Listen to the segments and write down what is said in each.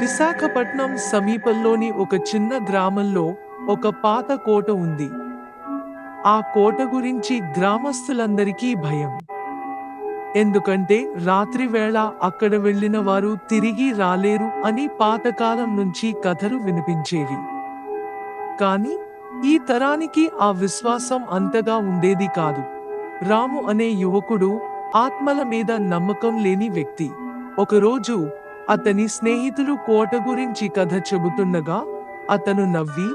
విశాఖపట్నం సమీపంలోని ఒక చిన్న గ్రామంలో ఒక పాత కోట ఉంది. ఆ కోట గురించి గ్రామస్తులందరికీ భయం. ఎందుకంటే రాత్రి వేళ అక్కడ వెళ్ళిన వారు తిరిగి రాలేరు అని పాతకాలం నుంచి కథలు వినిపించేవి. కాని ఈ తరానికి ఆ విశ్వాసం అంతగా ఉండేది కాదు. రాము అనే యువకుడు ఆత్మల మీద నమ్మకం లేని వ్యక్తి. ఒకరోజు అతని స్నేహితులు కోట గురించి కథ చెబుతుండగా అతను నవ్వి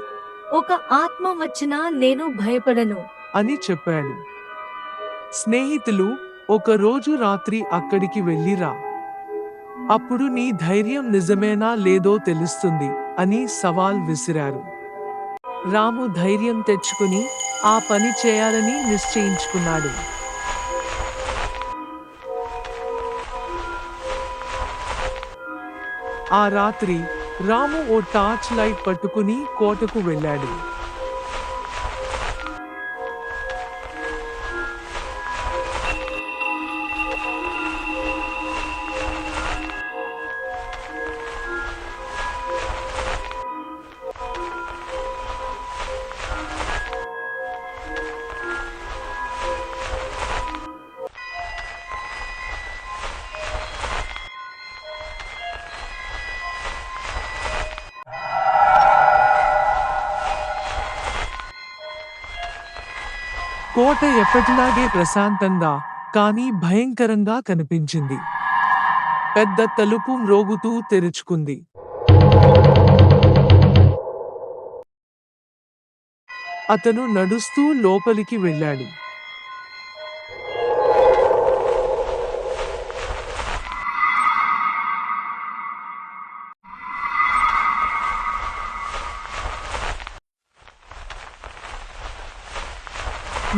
ఒక ఆత్మ వచ్చినా నేను భయపడను అని చెప్పాడు. స్నేహితులు ఒక రోజు రాత్రి అక్కడికి వెళ్ళిరా అప్పుడు నీ ధైర్యం నిజమేనా లేదో తెలుస్తుంది అని సవాల్ విసిరారు. రాము ధైర్యం తెచ్చుకుని ఆ పని చేయాలని నిశ్చయించుకున్నాడు. ఆ రాత్రి రాము ఓ టార్చ్ లైట్ పట్టుకుని కోటకు వెళ్ళాడు. కోట ఎప్పటిలాగే ప్రశాంతంగా కానీ భయంకరంగా కనిపించింది. పెద్ద తలుపు మ్రోగుతూ తెరుచుకుంది. అతను నడుస్తూ లోపలికి వెళ్ళాడు.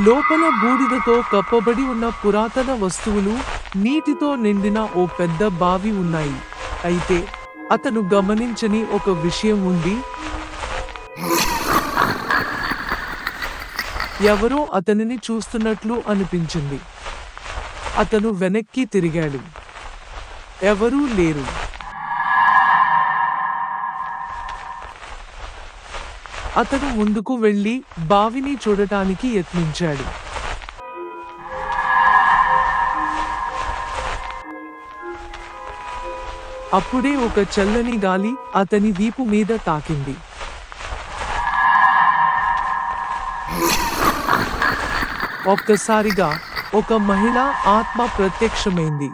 లోపల బూడిదతో కప్పబడి ఉన్న పురాతన వస్తువులు నీటితో నిండిన ఓ పెద్ద బావి ఉన్నాయి. అయితే అతను గమనించని ఒక విషయం ఉంది. ఎవరో అతనిని చూస్తున్నట్లు అనిపించింది. అతను వెనక్కి తిరిగాడు. ఎవరూ లేరు. అతను ముందుకు వెళ్ళి బావిని చూడటానికి యత్నించాడు. అప్పుడే ఒక చల్లని గాలి అతని వీపు మీద తాకింది. ఒక్కసారిగా ఒక మహిళ ఆత్మ ప్రత్యక్షమైంది.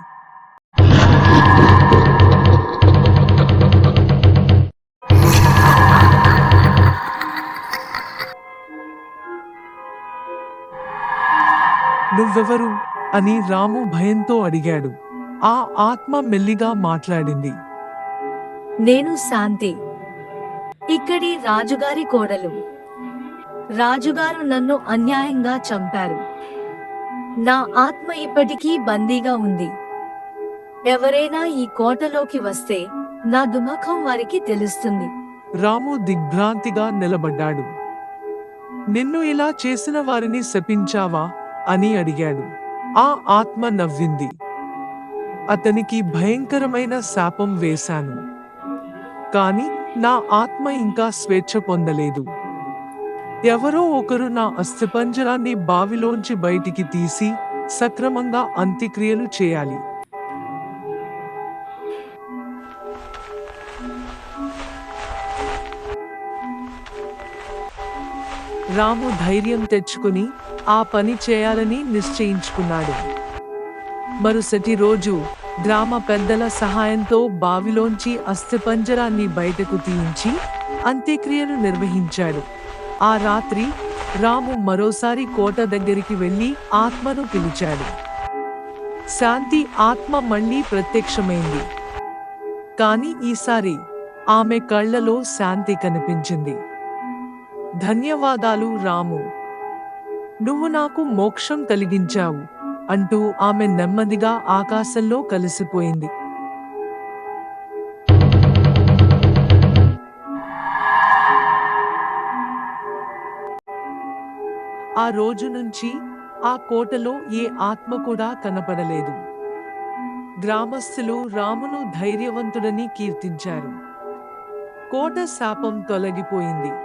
నువ్వెవరు? అని రాము భయంతో అడిగాడు. ఆ ఆత్మ మెల్లిగా మాట్లాడింది. నేను శాంతి. ఇక్కడి రాజుగారి కోడలు. రాజుగారు నన్ను అన్యాయంగా చంపారు. నా ఆత్మ ఇప్పటికీ బందీగా ఉంది. ఎవరైనా ఈ కోటలోకి వస్తే నా దుమఖం వారికి తెలుస్తుంది. రాము దిగ్భ్రాంతిగా నిలబడ్డాడు. నిన్ను ఇలా చేసిన వారిని శపించావా? అని అడిగాడు. ఆ ఆత్మ నవ్వింది. అతనికి భయంకరమైన శాపం వేశాను. కాని నా ఆత్మ ఇంకా స్వేచ్ఛ పొందలేదు. ఎవరో ఒకరు నా అస్థిపంజరాన్ని బావిలోంచి బయటికి తీసి సక్రమంగా అంత్యక్రియలు చేయాలి. రాము ధైర్యం తెచ్చుకుని ఆ పని చేయాలని నిశ్చయించుకున్నాడు. మరుసటి రోజు గ్రామ పెద్దల సహాయంతో బావిలోంచి అస్థిపంజరాన్ని బయటకు తీయించి అంత్యక్రియలు నిర్వహించాడు. ఆ రాత్రి రాము మరోసారి కోట దగ్గరికి వెళ్ళి ఆత్మను పిలిచాడు. శాంతి ఆత్మ మళ్ళీ ప్రత్యక్షమైంది. కాని ఈసారి ఆమె కళ్ళలో శాంతి కనిపించింది. ధన్యవాదాలు రాము. నువ్వు నాకు మోక్షం కలిగించావు అంటూ ఆమె నెమ్మదిగా ఆకాశంలో కలిసిపోయింది. ఆ రోజు నుంచి ఆ కోటలో ఏ ఆత్మ కూడా కనపడలేదు. గ్రామస్తులు రామును ధైర్యవంతుడని కీర్తించారు. కోట శాపం తొలగిపోయింది.